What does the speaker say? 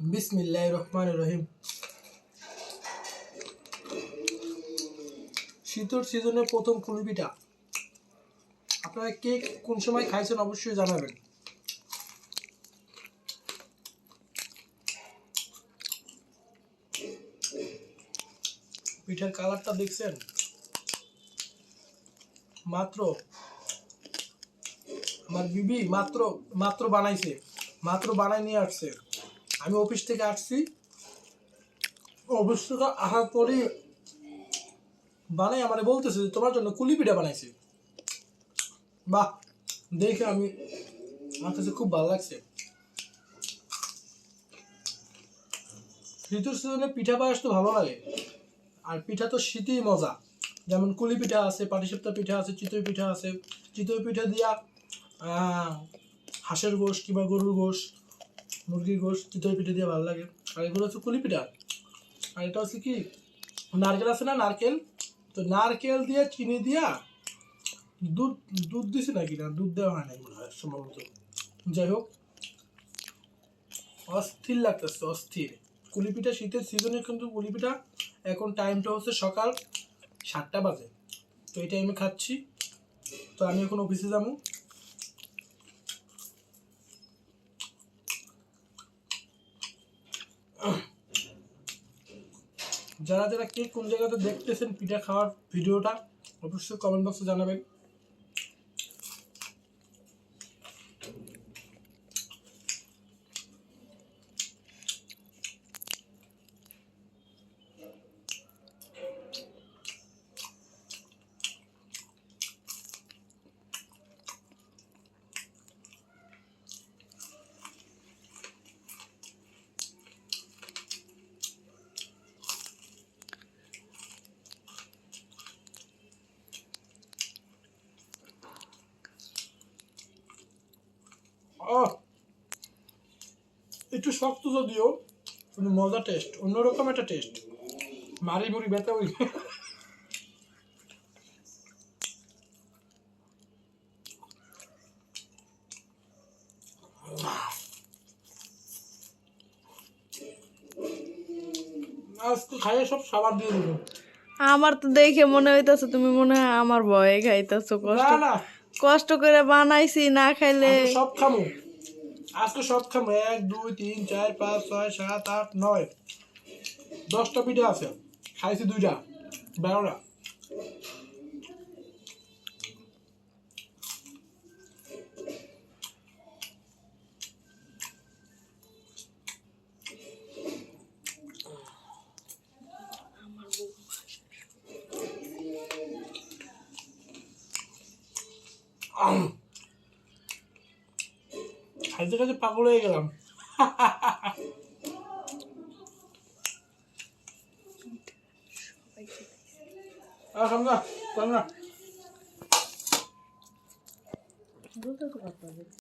বিসমিল্লাহ রহমান রহিম। শীতর সিজনের প্রথম কুলি পিঠা। আপনারা কে কোন সময় খাইছেন অবশ্যই জানাবেন। পিঠার কালারটা দেখছেন? মাত্র। আমার বিবি মাত্র মাত্র বানাইছে। মাত্র বানাই নিয়ে আসছে। আমি অফিস থেকে আসছি। অফিস থেকে আসার পরই বানাই আমারে বলতেছে যে, তোমার জন্য কুলি পিঠা বানাইছি। বাহ, দেখে আমি, আমার কাছে খুব ভালো লাগছে। ঋতুর সিজনে পিঠা পায়েস তো ভালো লাগে। আর পিঠা তো শীতেই মজা। যেমন কুলি পিঠা আছে পাটিসাপ্তা পিঠা আছে, চিতই পিঠা আছে। চিতই পিঠা দিয়া হাঁসের গোশ কিংবা গরুর গোশ। মুরগির গোশ চিতই পিঠে দিয়ে ভালো লাগে। আর এগুলো হচ্ছে কুলি পিঠা। আর এটা হচ্ছে কি? নারকেল আছে না, নারকেল? তো নারকেল দিয়ে, চিনি দিয়া দুধ দুধ দিছে নাকি না? দুধ দেওয়া হয় না মনে হয় সম্ভবত। যাই হোক। অস্থির লাগতেছে, অস্থির। কুলি পিঠা শীতের সিজনে কিন্তু কুলি পিঠা, এখন টাইমটা হচ্ছে সকাল সাতটা বাজে। তো এই টাইমে খাচ্ছি। তো আমি এখন অফিসে যাব। যারা যারা কে কোন জায়গাতে দেখতেছেন পিঠা খাওয়ার ভিডিওটা অবশ্যই কমেন্ট বক্সে জানাবেন। একটু শক্ত যদিও কিন্তু মজা টেস্ট অন্যরকম একটা টেস্ট মারি মুড়ি ব্যথা ওই। আজকে খাইয়ে সব সাবার দিয়ে দেবো। আমার তো দেখে মনে হইতাছে তুমি মনে হয় আমার ভয়ে খাইতেছো কষ্ট না না। কষ্ট করে বানাইছি, না খাইলে সব খামু। আজকে সব খামু। এক, দুই, তিন, চার, পাঁচ, ছয়, সাত, আট, নয়। দশটা পিঠা আছে। খাইছি দুইটা। বারোটা আহ! খাইতে খাইতে পাগল হয়ে গেলাম আর খাম না খাম না